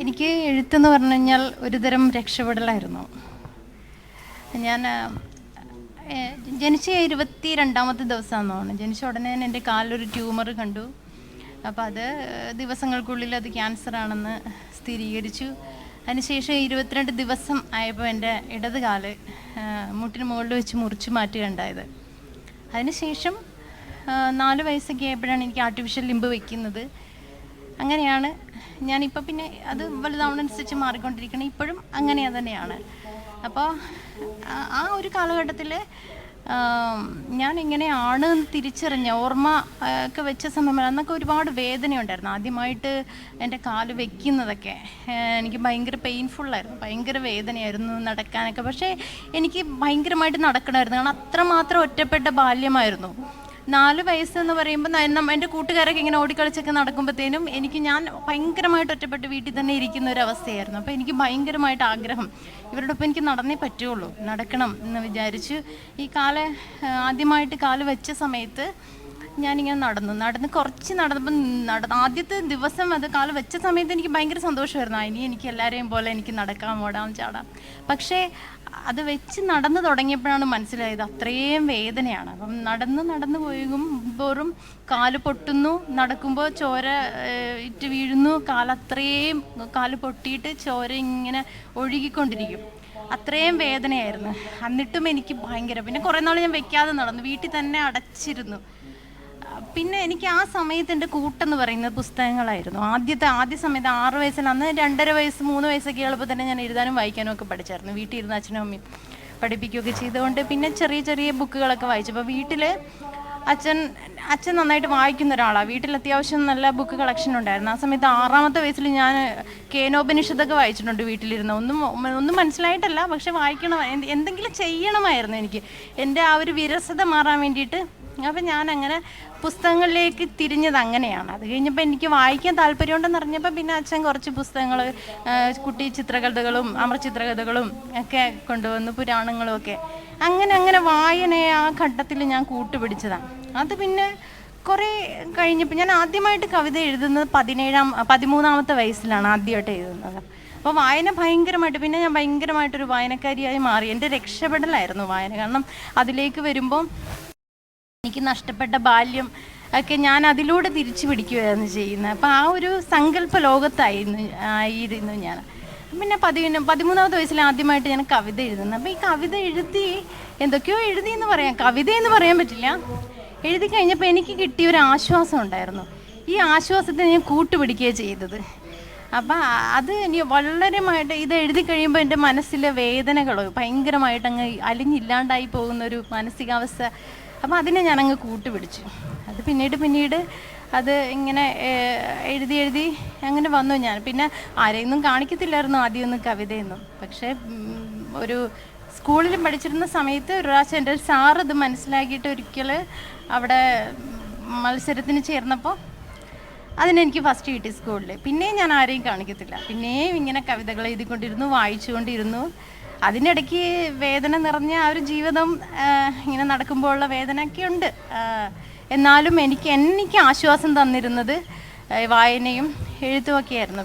എനിക്ക് എഴുത്തെന്ന് പറഞ്ഞു കഴിഞ്ഞാൽ ഒരുതരം രക്ഷപ്പെടലായിരുന്നു. ഞാൻ ജനിച്ച ഇരുപത്തി രണ്ടാമത്തെ ദിവസമാണെന്നാണ് ജനിച്ച ഉടനെ തന്നെ എന്റെ കാലിലൊരു ട്യൂമർ കണ്ടു. അപ്പോൾ അത് ദിവസങ്ങൾക്കുള്ളിൽ അത് ക്യാൻസർ ആണെന്ന് സ്ഥിരീകരിച്ചു. അതിനുശേഷം ഇരുപത്തിരണ്ട് ദിവസം ആയപ്പോൾ എന്റെ ഇടത് കാൽ മുട്ടിന് മുകളിൽ വെച്ച് മുറിച്ച് മാറ്റുകയുണ്ടായത്. അതിനുശേഷം നാല് വയസ്സൊക്കെ ആയപ്പോഴാണ് എനിക്ക് ആർട്ടിഫിഷ്യൽ ലിംബ് വെക്കുന്നത്. അങ്ങനെയാണ്. ഞാനിപ്പോൾ പിന്നെ അത് വലുതാവണനുസരിച്ച് മാറിക്കൊണ്ടിരിക്കണം. ഇപ്പോഴും അങ്ങനെ തന്നെയാണ്. അപ്പോൾ ആ- ഒരു കാലഘട്ടത്തിൽ ഞാൻ ഇങ്ങനെയാണ് എന്ന് തിരിച്ചറിഞ്ഞ ഓർമ്മ ഒക്കെ വെച്ച സമയം അന്നൊക്കെ ഒരുപാട് വേദനയുണ്ടായിരുന്നു. ആദ്യമായിട്ട് എന്റെ കാൽ വെക്കുന്നതൊക്കെ. എനിക്ക് ഭയങ്കര പെയിൻഫുള്ളായിരുന്നു ഭയങ്കര വേദനയായിരുന്നു നടക്കാനൊക്കെ. പക്ഷേ എനിക്ക് ഭയങ്കരമായിട്ട് നടക്കണമായിരുന്നു. കാരണം അത്രമാത്രം ഒറ്റപ്പെട്ട ബാല്യമായിരുന്നു. നാല് വയസ്സെന്ന് പറയുമ്പോൾ എന്റെ കൂട്ടുകാരൊക്കെ ഇങ്ങനെ ഓടിക്കളിച്ചൊക്കെ നടക്കുമ്പോഴത്തേനും എനിക്ക് ഞാൻ ഭയങ്കരമായിട്ട് ഒറ്റപ്പെട്ട് വീട്ടിൽ തന്നെ ഇരിക്കുന്ന ഒരു അവസ്ഥയായിരുന്നു. അപ്പോൾ എനിക്ക് ഭയങ്കരമായിട്ട് ആഗ്രഹം. ഇവരോടൊപ്പം എനിക്ക് നടന്നേ പറ്റുള്ളൂ. നടക്കണം എന്ന് വിചാരിച്ച് ഈ കാൽ ആദ്യമായിട്ട് കാൽ വെച്ച സമയത്ത് ഞാനിങ്ങനെ നടന്നു. നടന്ന് കുറച്ച് നടന്നപ്പോൾ നട ആദ്യത്തെ ദിവസം അത് കാൽ വെച്ച സമയത്ത് എനിക്ക് ഭയങ്കര സന്തോഷമായിരുന്നു. ഇനി എനിക്ക് എല്ലാവരെയും പോലെ എനിക്ക് നടക്കാം ഓടാം ചാടാം. പക്ഷേ അത് വെച്ച് നടന്നു തുടങ്ങിയപ്പോഴാണ് മനസ്സിലായത് അത്രയും വേദനയാണ്. അപ്പം നടന്ന് നടന്ന് പോയുമ്പോറും കാൽ പൊട്ടുന്നു. നടക്കുമ്പോൾ ചോര ഇറ്റ് വീഴുന്നു. കാലത്രയും കാൽ പൊട്ടിയിട്ട് ചോര ഇങ്ങനെ ഒഴുകിക്കൊണ്ടിരിക്കും. അത്രയും വേദനയായിരുന്നു. എന്നിട്ടും എനിക്ക് ഭയങ്കര പിന്നെ കുറേ നാൾ ഞാൻ വെക്കാതെ നടന്നു. വീട്ടിൽ തന്നെ അടച്ചിരുന്നു. പിന്നെ എനിക്ക് ആ സമയത്ത് എന്റെ കൂട്ടെന്ന് പറയുന്നത് പുസ്തകങ്ങളായിരുന്നു. ആദ്യത്തെ ആദ്യ സമയത്ത് ആറ് വയസ്സിൽ അന്ന് രണ്ടര വയസ്സ് മൂന്ന് വയസ്സൊക്കെ ഉള്ളപ്പോൾ തന്നെ ഞാൻ എഴുതാനും വായിക്കാനും ഒക്കെ പഠിച്ചായിരുന്നു. വീട്ടിൽ ഇരുന്ന് അച്ഛനും അമ്മയും പഠിപ്പിക്കുകയൊക്കെ ചെയ്തുകൊണ്ട് പിന്നെ ചെറിയ ചെറിയ ബുക്കുകളൊക്കെ വായിച്ചു. അപ്പോൾ വീട്ടിൽ അച്ഛൻ അച്ഛൻ നന്നായിട്ട് വായിക്കുന്ന ഒരാളാണ് വീട്ടിൽ അത്യാവശ്യം നല്ല ബുക്ക് കളക്ഷൻ ഉണ്ടായിരുന്നു. ആ സമയത്ത് ആറാമത്തെ വയസ്സിൽ ഞാൻ കേനോപനിഷത്തൊക്കെ വായിച്ചിട്ടുണ്ട് വീട്ടിലിരുന്ന്. ഒന്നും ഒന്നും മനസ്സിലായിട്ടല്ല പക്ഷെ വായിക്കണം. എന്ത് എന്തെങ്കിലും ചെയ്യണമായിരുന്നു എനിക്ക്. എന്റെ ആ ഒരു വിരസത മാറാൻ വേണ്ടിയിട്ട് അപ്പം ഞാൻ അങ്ങനെ പുസ്തകങ്ങളിലേക്ക് തിരിഞ്ഞത് അങ്ങനെയാണ്. അത് കഴിഞ്ഞപ്പോൾ എനിക്ക് വായിക്കാൻ താല്പര്യമുണ്ടെന്ന് അറിഞ്ഞപ്പോൾ പിന്നെ അച്ഛൻ കുറച്ച് പുസ്തകങ്ങൾ കുട്ടി ചിത്രകഥകളും അമർ ചിത്രകഥകളും ഒക്കെ കൊണ്ടുവന്നു പുരാണങ്ങളും ഒക്കെ. അങ്ങനെ അങ്ങനെ വായനയെ ആ ഘട്ടത്തിൽ ഞാൻ കൂട്ടുപിടിച്ചതാണ്. അത് പിന്നെ കുറേ കഴിഞ്ഞപ്പോൾ ഞാൻ ആദ്യമായിട്ട് കവിത എഴുതുന്നത് പതിനേഴാം പതിമൂന്നാമത്തെ വയസ്സിലാണ് ആദ്യമായിട്ട് എഴുതുന്നത്. അപ്പോൾ വായന ഭയങ്കരമായിട്ട് പിന്നെ ഞാൻ ഭയങ്കരമായിട്ടൊരു വായനക്കാരിയായി മാറി. എന്റെ രക്ഷപ്പെടലായിരുന്നു വായന. കാരണം അതിലേക്ക് വരുമ്പോൾ എനിക്ക് നഷ്ടപ്പെട്ട ബാല്യം ഒക്കെ ഞാൻ അതിലൂടെ തിരിച്ചു പിടിക്കുകയായിരുന്നു ചെയ്യുന്നത്. അപ്പോൾ ആ ഒരു സങ്കല്പ ലോകത്തായിരുന്നു ആയിരുന്നു ഞാൻ. പിന്നെ പതിമൂന്ന് പതിമൂന്നാമത്തെ വയസ്സിൽ ആദ്യമായിട്ട് ഞാൻ കവിത എഴുതുന്നത്. അപ്പോൾ ഈ കവിത എഴുതി എന്തൊക്കെയോ എഴുതി എന്ന് പറയാം. കവിത എന്ന് പറയാൻ പറ്റില്ല. എഴുതി കഴിഞ്ഞപ്പോൾ എനിക്ക് കിട്ടിയ ഒരു ആശ്വാസം ഉണ്ടായിരുന്നു. ഈ ആശ്വാസത്തെ ഞാൻ കൂട്ടുപിടിക്കുകയാണ് ചെയ്തത്. അപ്പം അത് ഇനി വളരെമായിട്ട് ഇത് എഴുതി കഴിയുമ്പോൾ എന്റെ മനസ്സിലെ വേദനകളോ ഭയങ്കരമായിട്ട് അങ്ങ് അലിഞ്ഞില്ലാണ്ടായി പോകുന്ന ഒരു മാനസികാവസ്ഥ. അപ്പോൾ അതിനെ ഞാൻ അങ്ങ് കൂട്ടുപിടിച്ചു. അത് പിന്നീട് പിന്നീട് അത് ഇങ്ങനെ എഴുതി എഴുതി അങ്ങനെ വന്നു ഞാൻ. പിന്നെ ആരെയൊന്നും കാണിക്കത്തില്ലായിരുന്നു ആദ്യമൊന്നും കവിതയൊന്നും. പക്ഷേ ഒരു സ്കൂളിൽ പഠിച്ചിരുന്ന സമയത്ത് ഒരു പ്രാവശ്യം എന്റെ സാറ് ഇത് മനസ്സിലാക്കിയിട്ട് ഒരിക്കൽ അവിടെ മത്സരത്തിന് ചേർന്നപ്പോൾ അതിനെനിക്ക് ഫസ്റ്റ് കിട്ടി സ്കൂളിൽ. പിന്നെയും ഞാൻ ആരെയും കാണിക്കത്തില്ല. പിന്നെയും ഇങ്ങനെ കവിതകൾ എഴുതിക്കൊണ്ടിരുന്നു വായിച്ചുകൊണ്ടിരുന്നു. അതിനിടയ്ക്ക് വേദന നിറഞ്ഞ ആ ഒരു ജീവിതം ഇങ്ങനെ നടക്കുമ്പോഴുള്ള വേദനയൊക്കെ ഉണ്ട്. എന്നാലും എനിക്ക് എനിക്ക് ആശ്വാസം തന്നിരുന്നത് വായനയും എഴുത്തുമൊക്കെ ആയിരുന്നു